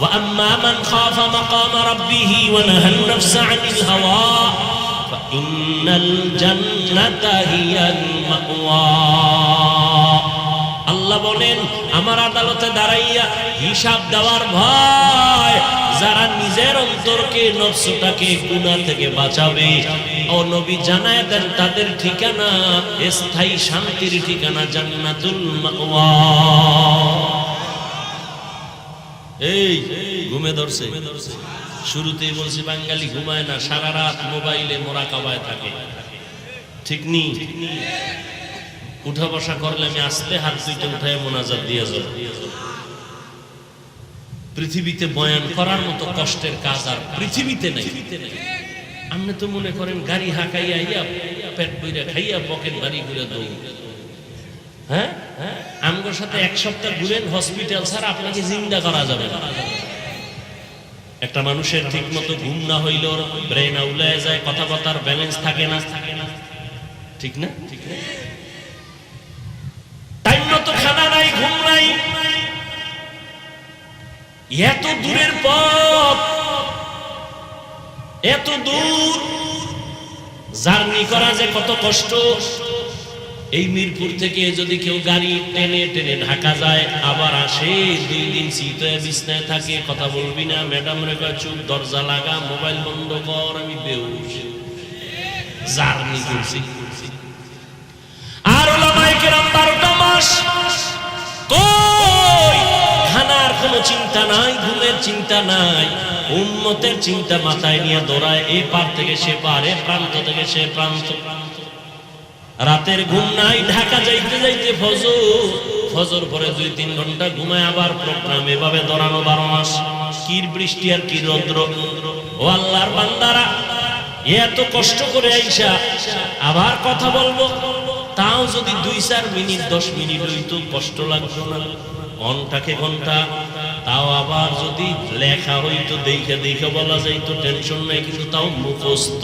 وأما من خاف مقام ربه ونهى النفس عن الهوى فإن الجنة هي المأوى আল্লাহ বলেন আমার আদালতে দাঁড়াইয়া হিসাব দেওয়ার ভয় যারা নিজের অন্তরকে নফসটাকে গুনাহ থেকে বাঁচাবে ও নবী জানায় দেন তাদের ঠিকানা স্থায়ী শান্তির ঠিকানা জান্নাতুল মাওয়া এই, ঘুমে ধরছে। শুরুতেই বলছি, বাঙালি ঘুমায় না, সারা রাত মোবাইলে মোরা কাবায় থাকে। ঠিক নি? উঠা বসা করলে আমি আস্তে হাত দুইটা উঠায় মোনাজাত দিয়ে যাব। পৃথিবীতে বয়ান করার মতো কষ্টের কাজ আর পৃথিবীতে নাই। আপনি তো মনে করেন, গাড়ি হাঁকাইয়া পেট বইরা খাইয়া পকেট বাড়ি করে দৌড়। হ্যাঁ? আমগোর সাথে এক সপ্তাহ ঘুরেন হসপিটাল স্যার আপনাকে জিন্দা করা যাবে একটা মানুষের ঠিক মতো ঘুম না হইল ব্রেন আউলায় যায়, কথাবার্তার ব্যালেন্স থাকে না। ঠিক না? টাইম মতো খানা নাই, ঘুম এত দূরের পথ, এত দূর, জার্নি করা যে কত কষ্ট। এই মিরপুর থেকে যদি কেউ গাড়ি টেনে টেনে ঢাকা যায়, আবার আসে, দুই দিন শীতে বিছনায় থাকে, কথা বলবি না। ম্যাডাম রেখা চুপ, দরজা লাগা, মোবাইল বন্ধ কর, আমি বেউস জার্নি করছি। আর ওলামায়ে কেরাম বারোটা মাস কই? খানার কোনো চিন্তা নাই, ঘুমের চিন্তা নাই। উন্মতের চিন্তা মাথায় নিয়ে দৌড়ায়, এ পার থেকে সে পার, এ প্রান্ত থেকে সে প্রান্ত। রাতের ঘুম নাই, ঢাকা যাইতে যাইতে ফজর। ফজর পরে দুই তিন ঘণ্টা ঘুমায় আবার প্রোগ্রাম, এভাবে দৌড়ানো বারো মাস। কির বৃষ্টি আর কি রৌদ্র? ও আল্লাহর বান্দারা এত কষ্ট করে আইসা, আবার কথা বলব? তাও যদি দুই চার মিনিট, দশ মিনিট হইতো কষ্ট লাগতো না। ঘন্টাকে ঘণ্টা, তাও আবার যদি লেখা হইতো, দেখে দেখে বলা যাইতো, টেনশন নাই, কিন্তু তাও মুখস্থ।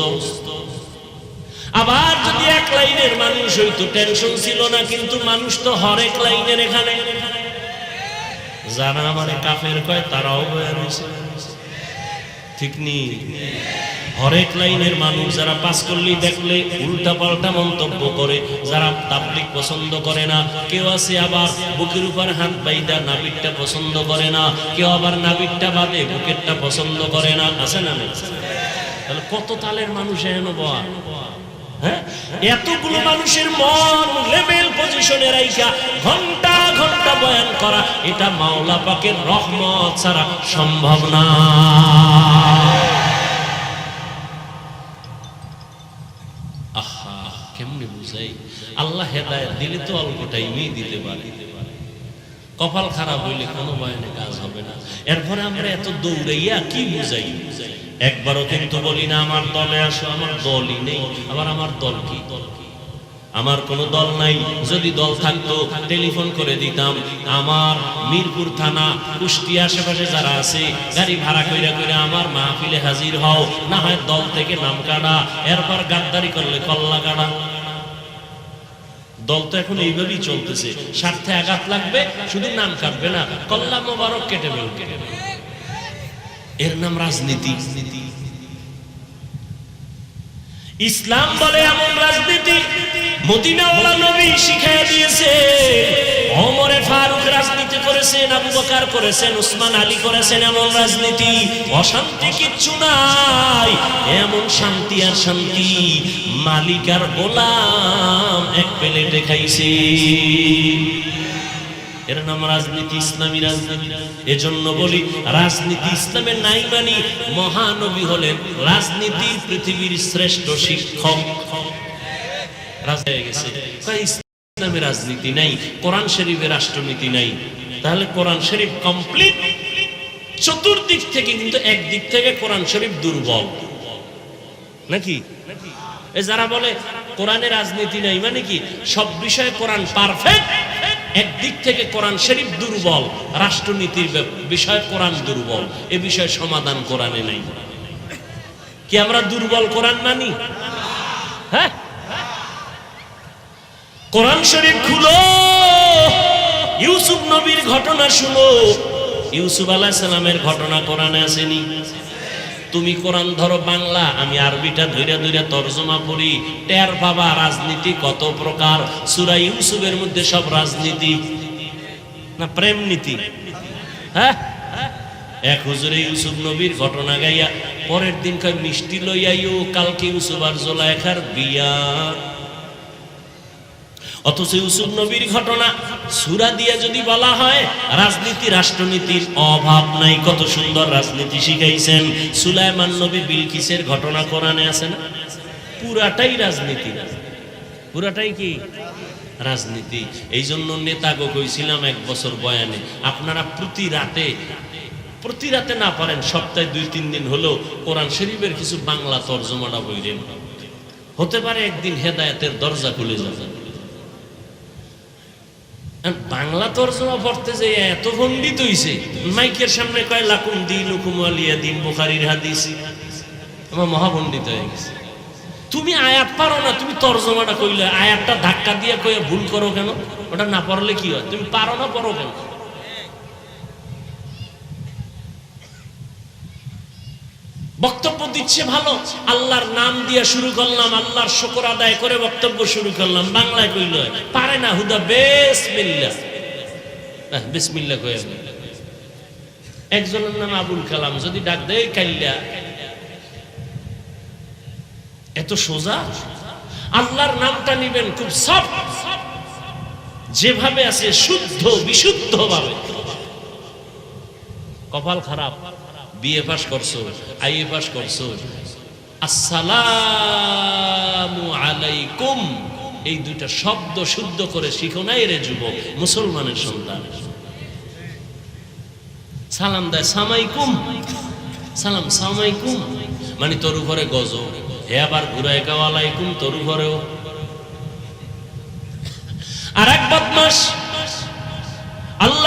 আবার যদি এক লাইনের মানুষ হইতো, টেনশন ছিল না, কিন্তু মানুষ তো হরেক লাইনের এখানে। যারা আমার কাফের কয়, তারাও বয়ে ঠিক নি? হরেক লাইনের মানুষ যারা পাস করলি দেখলে উল্টা পাল্টা মন্তব্য করে, যারা তাবলিক পছন্দ করে না, কেউ আছে আবার বুকের উপর হাত বাইদা নাবিকটা পছন্দ করে না, কেউ আবার নাবিকটা বাদে বুকেরটা পছন্দ করে না, আছে না তাহলে কত তালের মানুষ এনে বয়া? এতগুলো মানুষের মন লেভেল পজিশনে রাইখা, ঘণ্টা ঘণ্টা বয়ান করা, এটা মাওলা পাকের রহমত ছাড়া সম্ভব না। আহা, কেমনে বুঝাই? আল্লাহ হেদায়েত দিলে তো অল্প টাইমেই দিতে পারে। কপাল খারাপ হইলে কোনো বয়ানে কাজ হবে না। এরপরে আমরা এত দৌড়াইয়া কি বুঝাই? একবারও কিন্তু বলি না, আমার দলে আসো, আমার দলই নেই। আবার আমার দল কি? আমার কোনো দল নাই। যদি দল থাকতো, টেলিফোন করে দিতাম। আমার মিরপুর থানা, কুষ্টিয়া আশেপাশে যারা আছে, গাড়ি ভাড়া কইরা কইরা আমার মাহফিলে হাজির হও। না হয় দল থেকে নাম কাটা, এরপর গাদ্দারি করলে কল্লা কাটা। দল তো এখন এইভাবেই চলতেছে। স্বার্থে আঘাত লাগবে, শুধু নাম কাটবে না, কল্লা মোবারক কেটে ফেলবে। এর নাম রাজনীতি। ইসলাম বলে এমন রাজনীতি, মদিনাওয়ালা নবী শিখাই দিয়েছে। ওমরে ফারুক রাজনীতি করেছেন, আবু বকর করেছেন, উসমান আলী করেছেন এমন রাজনীতি। অশান্তি কিচ্ছু নাই, এমন শান্তি আর শান্তি। মালিকার গোলাম এক প্লেটে খাইছে। এর নাম রাজনীতি, ইসলামী রাজনীতি। এজন্য বলি, রাজনীতি ইসলামের নাই মানি মহানবী হলেন রাজনীতির পৃথিবীর শ্রেষ্ঠ শিক্ষক। রাজনীতি নাই, কোরআন রাষ্ট্রনীতি নাই। তাহলে কোরআন শরীফ কমপ্লিট? চতুর্দিক থেকে কিন্তু একদিক থেকে কোরআন শরীফ দুর্বল। নাকি? যারা বলে কোরআনের রাজনীতি নাই মানে কি? সব বিষয়ে কোরআন পারফেক্ট। একদিক থেকে কোরআন শরীফ দুর্বল, রাষ্ট্রনীতির বিষয়ে কোরআন দুর্বল, এ বিষয়ে সমাধান কোরআনে নাই। কি আমরা দুর্বল কোরআন মানি? হ্যাঁ? কোরআন শরীফ খুলো, ইউসুফ নবীর ঘটনা শুনো। ইউসুফ আলাহ সালামের ঘটনা কোরআনে আসেনি। তুমি কোরআন ধরো বাংলা, আমি আরবিটা ধৈরা ধৈরা তর্জমা করি। টের বাবা রাজনীতি কত প্রকার, সুরা ইউসুফের মধ্যে সব রাজনীতি। না, প্রেম নীতি। হ্যাঁ? এক হুজুরে ইউসুফ নবীর ঘটনা গাইয়া, পরের দিন কয়, মিষ্টি লইয়াইও কালকে ইউসুফ আর জোলাইখার বিয়া। অথচ ইউসুফ নবীর ঘটনা, সুরা দিয়ে যদি বলা হয়, রাজনীতি রাষ্ট্রনীতির অভাব নাই। কত সুন্দর রাজনীতি শিখাইছেন। সুলাইমান নবী বিলকিসের ঘটনা কোরআনে আছে না? পুরাটাই রাজনীতি। পুরাটাই কি? রাজনীতি। এই জন্য নেতাগো কইছিলাম এক বছর বয়ানে, আপনারা প্রতি রাতে প্রতি রাতে না পারেন, সপ্তাহে দুই, তিন দিন হলেও কোরআন শরীফের কিছু বাংলা তর্জমাটা বইলেন। হতে পারে একদিন হেদায়তের দরজা খুলে যাবে। আর বাংলা তর্জমা পড়তে যে এত পণ্ডিত হইছে, মাইকের সামনে কয়, লাকুম দি লুকুম আলিয়া দিন বুখারির হাদিস। আমার মহাপণ্ডিত হয়ে গেছে। তুমি আয়াত পারো না, তুমি তর্জমাটা কইলে, আয়াতটা ধাক্কা দিয়ে কয়ে ভুল করো কেন? ওটা না পড়লে কি হয়? তুমি পারো না, পড়ো কেন? বক্তব্য দিচ্ছে ভালো আল্লাহর নাম দিয়ে শুরু করলাম আল্লাহর শুকর আদায় করে বক্তব্য শুরু করলাম। বাংলায় কইল পারে না হুদা বেসমিল্লা আহ, বিসমিল্লা কয়ে একজনের নাম আবুল কালাম যদি ডাক দেয় কাইল্লা। এত সোজা? আল্লাহর নামটা নিবেন খুব সব যেভাবে আছে শুদ্ধ বিশুদ্ধ ভাবে কপাল খারাপ। বিএ পাস করছ, আইএ পাস করছ। আসসালামু আলাইকুম। এই দুইটা শব্দ শুদ্ধ করে শিখো নাই রে যুবক, মুসলমানের সন্তান। সালাম দেয় সামাইকুম সালাম সামাইকুম মানে তোর উপরে গজ হে আবার ঘুরায় কাওয়ালাইকুম তোর উপরেও। আর এক বদমাস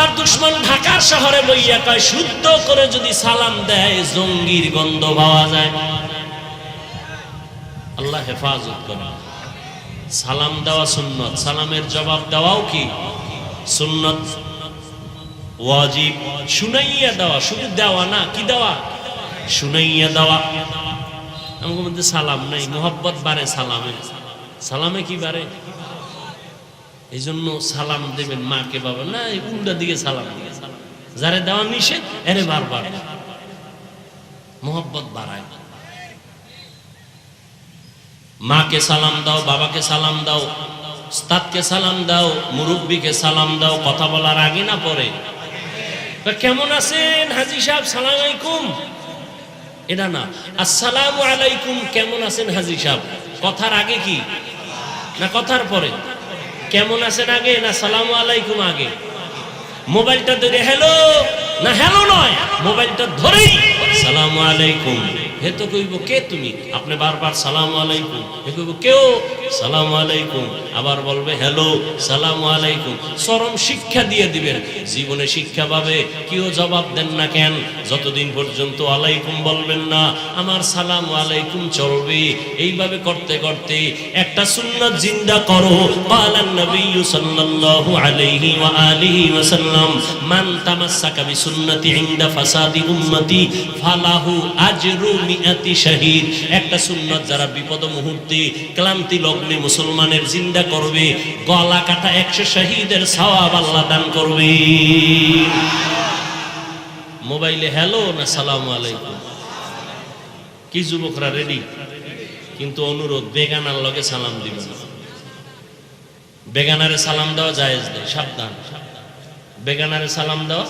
আল্লাহর দুশ্মন ঢাকার শহরে বইয়া কয়, শুদ্ধ করে যদি সালাম দেয়, জঙ্গির গন্ধ পাওয়া যায়। আল্লাহ হেফাজত করে সালাম দেওয়া সুন্নত। সালামের জবাব দেওয়াও কি? সুন্নত। ওয়াজিব। শুনাইয়া দেওয়া। শুধু দেওয়া না, কি দেওয়া? শুনাইয়া দেওয়া। আমাদের মধ্যে সালাম নাই। মোহব্বত বাড়ে সালামে। সালামে কি বাড়ে? এই জন্য সালাম দেবেন মাকে, বাবা, না, এই উল্টা দিকে সালাম দিকে। যারে দেওয়া নিষেধ, এরে বারবার। মোহব্বত বাড়ায়। মাকে সালাম দাও, বাবাকে সালাম দাও, উস্তাদকে সালাম দাও, মুরব্বীকে সালাম দাও, কথা বলার আগে না পরে? কেমন আছেন হাজি সাহেব? সালাম আলাইকুম। এটা না। আসসালামু আলাইকুম, কেমন আছেন হাজি সাহেব? কথার আগে কি? না, কথার পরে? কেমন আছেন আগে না সালাম আলাইকুম আগে? মোবাইলটা ধরে হ্যালো না হ্যালো নয়, মোবাইলটা ধরেই সালাম আলাইকুম। হে তো কইব কে তুমি? আপনি বারবার সালামু আলাইকুম। হে কইব কেউ? সালামু আলাইকুম। আবার বলবে, হ্যালো, সালামু আলাইকুম। চরম শিক্ষা দিয়ে দিবেন। জীবনে শিক্ষা পাবে, কেউ জবাব দেন না কেন? যতদিন পর্যন্ত আলাইকুম বলবেন না, আমার সালাম আলাইকুম চলবে। এইভাবে করতে করতে একটা সুন্নাত জিন্দা করো। পালান নবী সাল্লাল্লাহু আলাইহি ওয়া আলিহি ওয়া মান তামাসসাকা বিসুন্নতি ইনদা ফাসাদি উম্মতি, ফালাহু আজরু একটা সুন্নাত যারা বিপদ মুহূর্তে ক্লান্তি লগ্নে মুসলমানের জিন্দা করবে, গলা কাটা একশো শহীদের সওয়াব আল্লাহ দান করবে। মোবাইলে হ্যালো না সালাম আলাইকুম? কি যুবকরা রেডি? কিন্তু অনুরোধ, বেগানার লগে সালাম দিবেন। বেগানারে সালাম দেওয়া জায়েজ নেই, সাবধান। বেগানারে সালাম দেওয়া?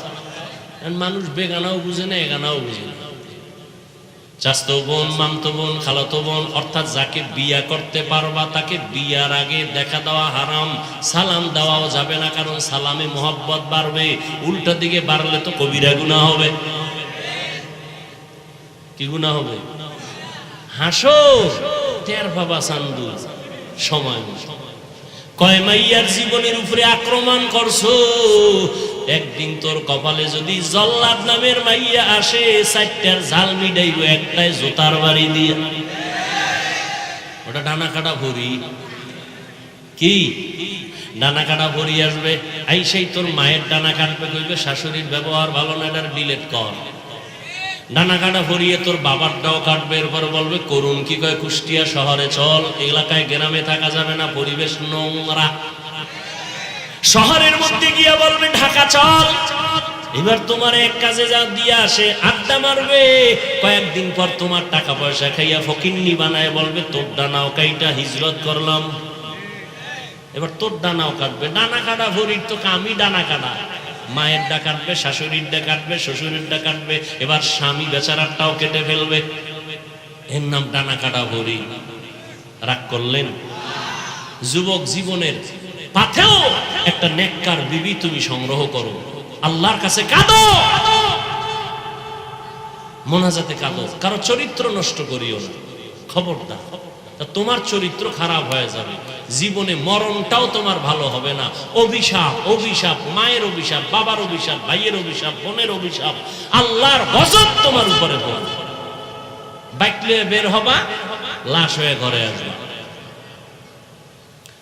মানুষ বেগানাও বুঝে না, এগানাও বুঝে না। চাস্তো বোন, মামতো বোন, খালাতো বোন, অর্থাৎ যাকে বিয়া করতে পারবা তাকে বিয়ার আগে দেখা দেওয়া হারাম, সালাম দেওয়াও যাবে না, কারণ সালামে মোহব্বত বাড়বে, উল্টা দিকে বাড়লে তো কবিরা গুণা হবে। কি গুণা হবে? হাসো টের বাবা সান্দু সময়। কয় মাইয়ার জীবনের উপরে আক্রমণ করছ? একদিন তোর কপালে যদি জল্লাদ নামের মাইয়া আসে, চারটার ঝাল মিডাইব একটাই জোতার বাড়ি দিয়ে। ওটা ডানা কাটা ভরি। কি? ডানা কাটা ভরি আসবে। এই সেই তোর মায়ের ডানা কাটবে কইবে, শাশুড়ির ব্যবহার ভালো না, এটার ডিলেট কর। ডানা কাটা ভরিয়ে তোর বাবারটাও কাটবে, এরপর বলবে করুন কি কয় কুষ্টিয়া শহরে চল, এলাকায় গ্রামে থাকা যাবে না, পরিবেশ নোংরা। শহরের মধ্যে গিয়া বলবে, ঢাকা চল। এবার তোমার এক কাজে যা দিয়ে আসে আড্ডা মারবে। কয়েকদিন পর তোমার টাকা পয়সা খাইয়া ফকিন্নি বানায় বলবে, তোর ডানাও কাইটা হিজরত করলাম। এবার তোর ডানাও কাটবে। ডানা কাটা ভরির তো আমি ডানা কাটা। মায়ের ডা কাটবে, শাশুড়ির ডা কাটবে, শ্বশুরের ডা কাটবে। এবার স্বামী বেচারারটাও কেটে ফেলবে। এর নাম ডানা কাটা ভরি রাগ করলেন? যুবক জীবনের পাথেও একটা নেককার বিবি তুমি সংগ্রহ করো। আল্লাহর কাছে কাঁদো। মোনাজাতে কাঁদো। কারও চরিত্র নষ্ট করিও না। খবরদার। তোমার চরিত্র খারাপ হয়ে যাবে। জীবনে মরণটাও তোমার ভালো হবে না। অভিশাপ অভিশাপ, মায়ের অভিশাপ, বাবার অভিশাপ, ভাইয়ের অভিশাপ, বোনের অভিশাপ, আল্লাহর গজব তোমার উপরে পড়বে। বাইকলে বের হবা, লাশ হয়ে ঘরে আসবা।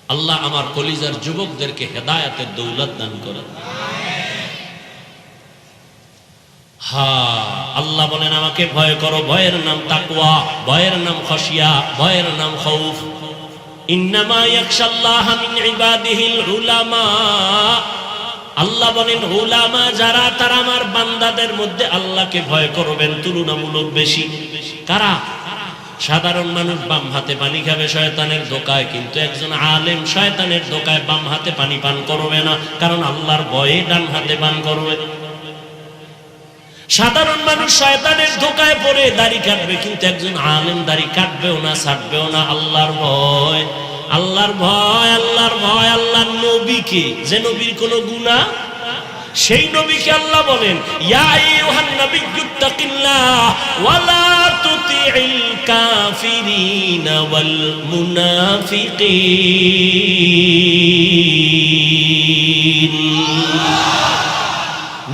আল্লাহ আমার কলিজার যুবকদেরকে হেদায়াতের দৌলত দান করেন। হা, আল্লাহ বলেন, আমাকে ভয় করো, ভয়ের নাম তাকওয়া, ভয়ের নাম খসিয়া ভয়ের নাম খৌফ। আল্লাহ বলেন, উলামা যারা, তারা আমার বান্দাদের মধ্যে আল্লাহকে ভয় করবেন, তুলনামূলক বেশি। কারা? সাধারণ মানুষ বাম হাতে পানি খাবে শয়তানের দোকায় কিন্তু একজন আলেম শয়তানের দোকায় বাম হাতে পানি পান করবে না, কারণ আল্লাহর ভয়ে ডান হাতে পান করবে। সাধারণ মানুষ শয়তানের ধোকায় পড়ে, দাড়ি কাটবে, কিন্তু একজন আলেম দাড়ি কাটবেও না ছাটবেও না, আল্লাহর ভয়। আল্লাহর ভয় আল্লাহর ভয়, আল্লাহর নবীকে। যে নবীর কোনো গুণা সেই নবীকে আল্লাহ বলেন, ইয়া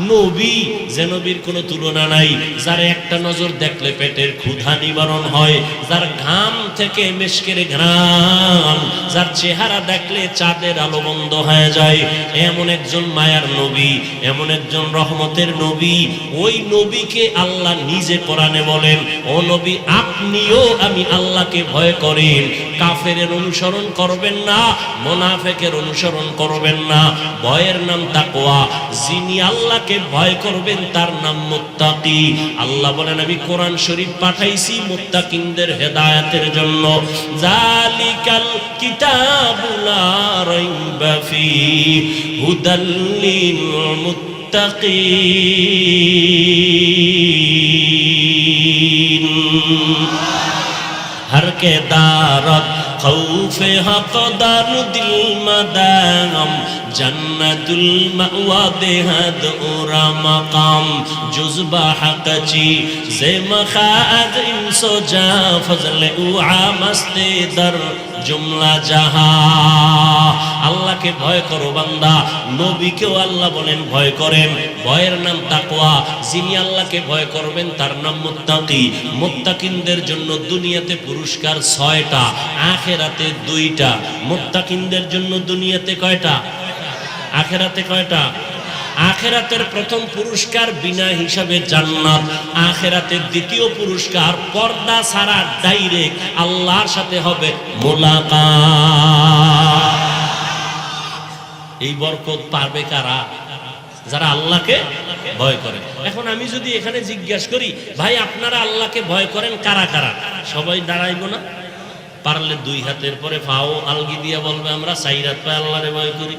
নবী যে কোনো তুলনা নাই, যার একটা নজর দেখলে পেটের ক্ষুধা নিবারণ হয়, যার ঘাম থেকে মেশকের ঘ্রাম যার চেহারা দেখলে চাঁদের আলো বন্ধ হয়ে যায়। এমন একজন মায়ার নবী, এমন একজন রহমতের নবী, ওই নবীকে আল্লাহ নিজে কোরআনে বলেন, ও নবী, আপনিও আমি আল্লাহকে ভয় করেন। কাফেরের অনুসরণ করবেন না, মোনাফেকের অনুসরণ করবেন না। ভয়ের নাম তাকওয়া। যিনি আল্লাহকে ভয় করবেন, তার নাম মুত্তাকি। আল্লাহ বলেন, আমি কোরআন শরীফ পাঠাইছি, মুত্তাকিনদের হেদায়েতের জন্য। জন্য জালিকাল কিতাব লা রাইবা ফি হুদাল লিল মুত্তাকিন হর কে দারত খৌফে হক দার দিল মাদানম জান্নাতুল মাওয়া দেহাদ ওরা মাকাম। জুজবা হাকাচি জে মখাদ ইনসো জা, ফজল উআ মস্তে দর, জুমলা জাহা। আল্লাহকে ভয় করো বান্দা, নবীকেও আল্লাহ বলেন ভয় করেন। ভয়ের নাম তাকওয়া। যিনি আল্লাহকে ভয় করবেন, তার নাম মুত্তাকি। মুত্তাকিনদের জন্য দুনিয়াতে পুরস্কার ছয়টা, আখেরাতে দুইটা। মুত্তাকিনদের জন্য দুনিয়াতে কয়টা? আখেরাতে কয়টা? আখেরাতের প্রথম পুরস্কার বিনা হিসাবে জান্নাত, আখেরাতের দ্বিতীয় পুরস্কার পর্দা ছাড়া ডাইরেক্ট আল্লাহর সাথে হবে মোলাকাত। এই বরকত পারবে কারা? যারা আল্লাহকে ভয় করে। এখন আমি যদি এখানে জিজ্ঞাসা করি, ভাই, আপনারা আল্লাহকে ভয় করেন কারা কারা? সবাই দাঁড়াইব না। পারলে দুই হাতের পরে ফাও আলগি দিয়া বলবে, আমরা সাইরাত পায় আল্লাহরে ভয় করি।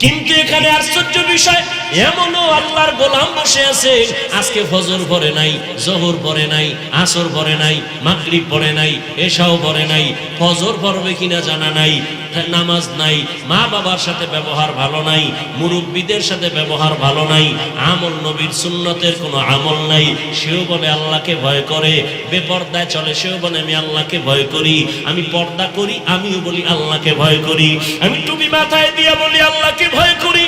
কিন্তু এখানে আশ্চর্য বিষয় এমনও আল্লাহর গোলাম বসে আছে, আজকে ফজর পরে নাই, জহর পরে নাই, আসর পরে নাই, মাগরিব পরে নাই, এশাও পরে নাই, ফজর পড়বে কিনা জানা নাই, নামাজ নাই মা বাবার সাথে ব্যবহার ভালো নাই, মুরব্বীদের সাথে ব্যবহার ভালো নাই, আমল নবীর সুন্নতের কোনো আমল নাই, সেও বলে আল্লাহকে ভয় করে, বেপর্দায় চলে, সেও বলে আমি আল্লাহকে ভয় করি, আমি পর্দা করি, আমিও বলি আল্লাহকে ভয় করি, আমি টুপি মাথায় দিয়ে বলি আল্লাহকে ভয় করি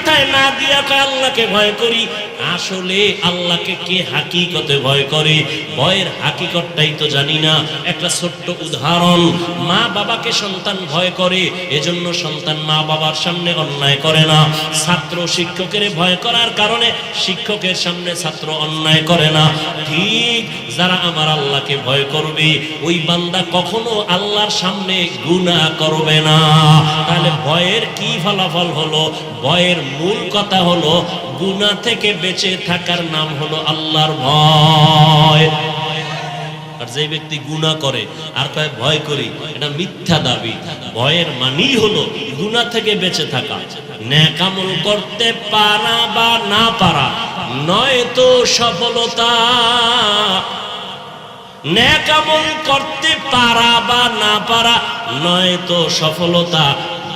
মাথায় না দিয়া আল্লাহকে ভয় করি? আসলে আল্লাহকে কে হাকিকতে ভয় করে? ভয়ের হাকিকতটাই তো জানি না। একটা ছোট্ট উদাহরণ মা বাবাকে সন্তান ভয় করে, এজন্য সন্তান মা বাবার সামনে অন্যায় করে না। ছাত্র শিক্ষকের ভয় করার কারণে শিক্ষকের সামনে ছাত্র অন্যায় করে না। ঠিক যারা আমার আল্লাহকে ভয় করবে, ওই বান্দা কখনো আল্লাহর সামনে গুনাহ করবে না। তাহলে ভয়ের কি ফলাফল হলো? ভয়ের মূল কথা হলো, গুনাহ থেকে বেঁচে থাকার নাম হলো আল্লাহর ভয়। আর যে ব্যক্তি গুনাহ করে, আর কয় ভয় করি, এটা মিথ্যা দাবি। ভয়ের মানেই হলো গুনাহ থেকে বেঁচে থাকা। ন্যাকামল করতে পারা বা না পারা, নয় তো সফলতা। ন্যাকামল করতে পারা বা না পারা, নয় তো সফলতা।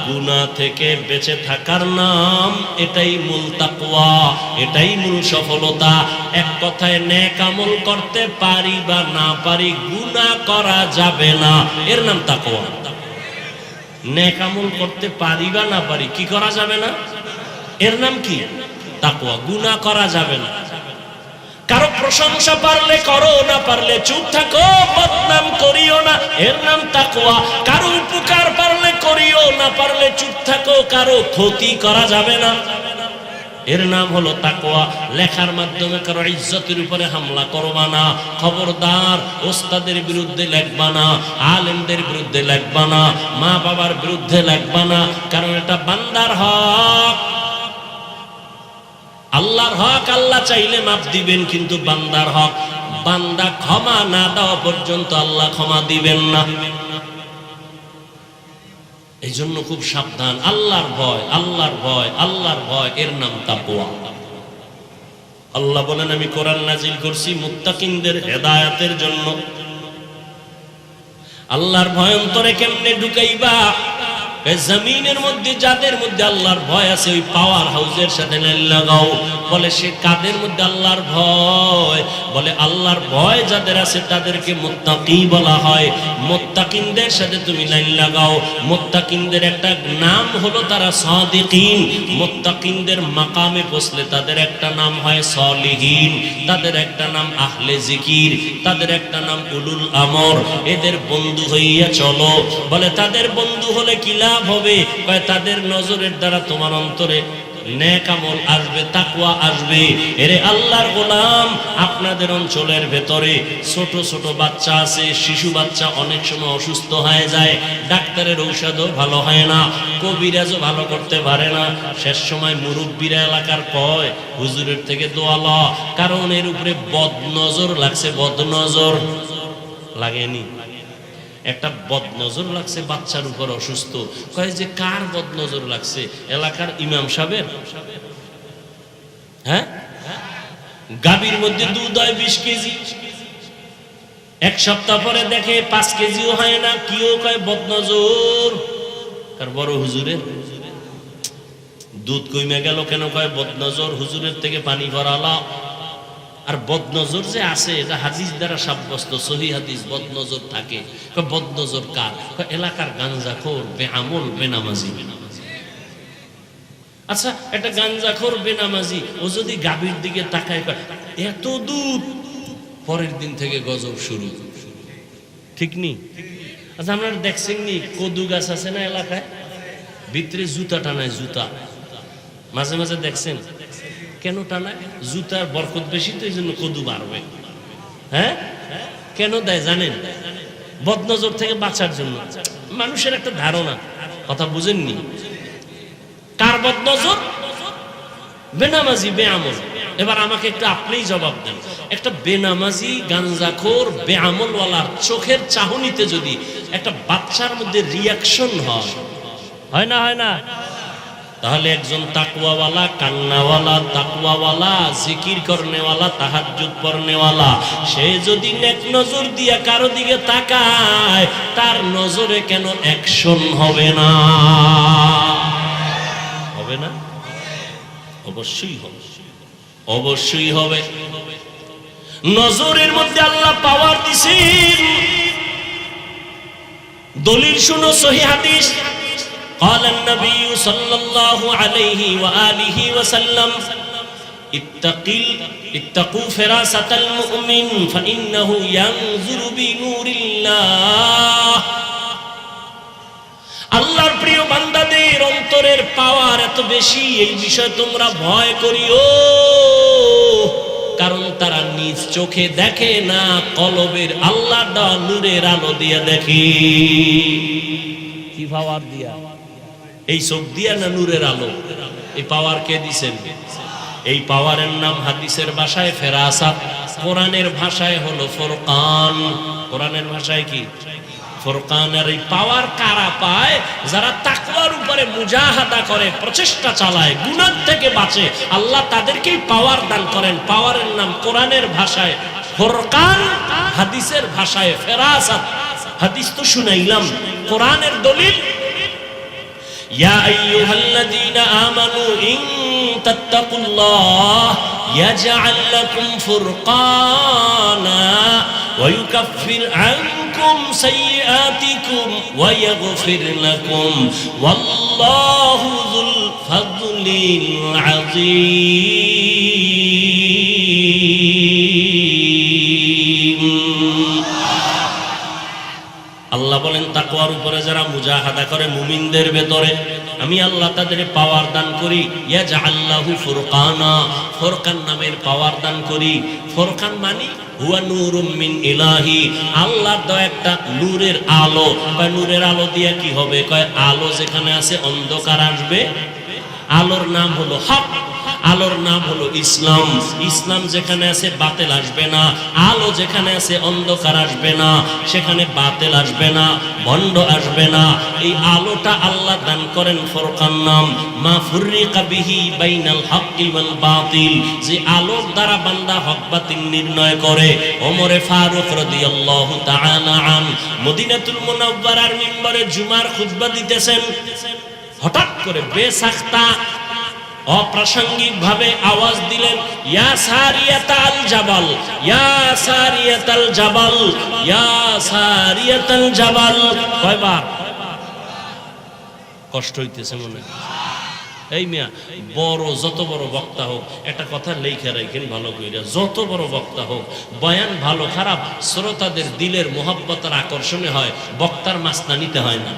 গুনা থেকে বেঁচে থাকার নাম এটাই মূল তাকওয়া, এটাই মূল সফলতা। এক কথায় ন্যাক আমল করতে পারি বা না পারি গুনাহ করা যাবে না। এর নাম তাকওয়া। ন্যাক আমল করতে পারি বা না পারি কি করা যাবে না? এর নাম কি? তাকওয়া। গুনাহ করা যাবে না। কারও প্রশংসা পারলে করো, না পারলে চুপ থাকো, বদনাম করিও না। এর নাম তাকওয়া। কারও উপকার না পারলে চুপ থাকো, কারও ক্ষতি করা যাবে না। এর নাম হলো তাকোয়া লেখার মাধ্যমে কারও ইজ্জতের উপরে হামলা করবা না। খবরদার ওস্তাদের বিরুদ্ধে লেখবা না, আলেমদের বিরুদ্ধে লেখবা না মা বাবার বিরুদ্ধে লেখবা না, কারণ এটা বান্দার হক। আল্লাহর হক আল্লাহ চাইলে মাপ দিবেন, কিন্তু বান্দার হক। বান্দা ক্ষমা না দেওয়া পর্যন্ত আল্লাহ ক্ষমা দিবেন না। এই জন্য খুব সাবধান। আল্লাহর ভয় আল্লাহর ভয় আল্লাহর ভয়, এর নাম তাকওয়া। আল্লাহ বলেন, আমি কোরআন নাজিল করছি মুত্তাকিনদের হেদায়াতের জন্য। আল্লাহর ভয় অন্তরে কেমনে ঢুকাইবা? জমিনের মধ্যে, যাদের মধ্যে আল্লাহর ভয় আছে, ওই পাওয়ার হাউসের সাথে লাগাও। বলে, সে কাদের মধ্যে আল্লাহর ভয়? বলে, আল্লাহর ভয় যাদের আছে তাদেরকে মোত্তাকি বলা হয়। মোত্তাকিনদের সাথে তুমি লাইন লাগাও। মোত্তাকিনদের একটা নাম হলো তারা সাদিকিন। মোত্তাকিনদের মাকামে বসলে তাদের একটা নাম হয় সলিহীন। তাদের একটা নাম আহলে জিকির। তাদের একটা নাম উলুল আমর। এদের বন্ধু হইয়া চলো। বলে, তাদের বন্ধু হলে কি লাভ হবে? তাদের নজরের দ্বারা তোমার অন্তরে নেক আমল আসবে তাকুয়া আসবে। এরে আল্লাহর গোলাম, আপনাদের অঞ্চলের ভেতরে ছোট ছোট বাচ্চা আছে, শিশু বাচ্চা অনেক সময় অসুস্থ হয়ে যায়। ডাক্তারের ঔষধও ভালো হয় না, কবিরাজও ভালো করতে পারে না। শেষ সময় মুরব্বীরা এলাকার কয়, হুজুরের থেকে দোয়াল কারণ এর উপরে বদনজর লাগছে, বদনজর লাগেনি। একটা বদনজর লাগছে, বাচ্চার উপর অসুস্থ। কয় যে, কার বদনজর লাগছে? এলাকার ইমাম সাহেবের। হ্যাঁ? গাবির মধ্যে দুধ হয় বিশ কেজি। এক সপ্তাহ পরে দেখে পাঁচ কেজিও হয় না, কিও কয় বদনজর? কার বড় হুজুরের? দুধ কইমে গেল কেন কয় বদনজর? হুজুরের থেকে পানি ভরালা। আর বদনজর যে আছে, এটা হাদিস দ্বারা সাব্যস্ত, সহি হাদিস, বদনজর থাকে। বদনজর কার? এলাকার গাঞ্জাখোর, বেআমল, বেনামাজি। আচ্ছা একটা গাঞ্জাখোর, বেনামাজি, ও যদি গাভীর দিকে তাকায়, কয়, এত দুধ পরের দিন থেকে গজব শুরু। ঠিক নি? আচ্ছা আপনারা দেখছেন নি, কদু গাছ আছে না এলাকায়? ভিতরে জুতা টানায় জুতা। মাঝে মাঝে দেখছেন কেন টানায় জুতার বরকত বেশি তো এই জন্য কদু বাড়বে। হ্যাঁ? কেন দেয় জানেন? বদনজর থেকে বাঁচার জন্য। মানুষের একটা ধারণা। কথা বুঝেননি? কার বদনজর? বেনামাজি, বেআমল। এবার আমাকে একটু আপনিই জবাব দেন। একটা বেনামাজি গাঞ্জাখোর বেআমলওয়ালার চোখের চাহনিতে যদি একটা বাচ্চার মধ্যে রিয়াকশন হয় হয় না হয় না? তাহলে একজন তাকুয়াওয়ালা কান্নাওয়ালা তাকুয়াওয়ালা জিকির করনেওয়ালা, তাহাজ্জুদ পড়নেওয়ালা, সে যদি নেক নজর দিয়া কারও দিকে তাকায়, তার নজরে কেন অ্যাকশন হবে না? হবে না? অবশ্যই হবে। অবশ্যই হবে। নজরের মধ্যে আল্লাহ পাওয়ার দিছেন। দলিল শুনো, সহি হাদিস। قال النبي صلى الله عليه وآله وسلم اتقل اتقوا فراسة المؤمن فإنه ينظر بنور الله আল্লাহর প্রিয় বান্দাদের অন্তরের পাওয়ার এত বেশি এই বিষয়ে তোমরা ভয় করিও কারণ তারা নিজ চোখে দেখে না কলবের আল্লাহ নূরের আলো দিয়ে দেখে কি পাওয়ার দিয়া এই চোখ দিয়া না নূরের আলো? এই পাওয়ার কে দিছেন? এই পাওয়ারের নাম হাদিসের ভাষায় ফেরাসাত, কোরআনের ভাষায় হলো ফোরকান। কোরআনের ভাষায় কি? ফোরকানের এই পাওয়ার কারা পায়? যারা তাকওয়ার উপরে মুজাহাদা করে, প্রচেষ্টা চালায় গুনার থেকে বাঁচে, আল্লাহ তাদেরকেই পাওয়ার দান করেন। পাওয়ারের নাম কোরআনের ভাষায় ফোরকান, হাদিসের ভাষায় ফেরাসাত। হাদিস তো শুনাইলাম। কোরআনের দলিল يا أيها الذين آمنوا إن تتقوا الله يجعل لكم فرقانا ويكفر عنكم سيئاتكم ويغفر لكم. والله ذو الفضل العظيم. বলেন তাকওয়ার উপরে যারা মুজাহাদা করে মুমিনদের ভেতরে, আমি আল্লাহ তাদের পাওয়ার দান করি। ইয়াজা আল্লাহু ফুরকানা, ফুরকান নামের পাওয়ার দান করি। ফুরকান মানে হুয়া নূরুম মিন ইলাহি। আল্লাহর দেওয়া একটা নূরের আলো। বা নূরের আলো দিয়া কি হবে? কয় আলো যেখানে আছে অন্ধকার আসবে। আলোর নাম হলো হক। আলোর নাম হলো ইসলাম। ইসলাম যেখানে আছে, বাতেল আসবে না। আলো যেখানে আছে, অন্ধকার আসবে না। সেখানে বাতেল আসবে না বন্ড আসবে না। এই আলোটা আল্লাহ দান করেন ফরকান নাম। মা ফুররিকা বিহি বাইনাল হাক্কি ওয়াল বাতিল। যে আলোর দ্বারা বান্দা হক বাতিল নির্ণয় করে। ওমরে ফারুক রাদিয়াল্লাহু তাআলা আন। মদিনাতুল মুনাওয়ারার মিম্বরে জুমার খুতবা দিতেছেন। হঠাৎ করে বেসাখতা অপ্রাসঙ্গিক ভাবে আওয়াজ দিলেন, ইয়া সারিয়াতাল জাবাল, ইয়া সারিয়াতাল জাবাল, ইয়া সারিয়াতাল জাবাল। কয়বার? কষ্ট হইতেছে মনে। এই মিয়া, বড়, যত বড় বক্তা হোক, একটা কথা লেখা রাখেন ভালো কইরা, যত বড় বক্তা হোক, বয়ান ভালো খারাপ, শ্রোতাদের দিলের মোহাব্বতার আকর্ষণে হয়, বক্তার মাস্তা নিতে হয় না।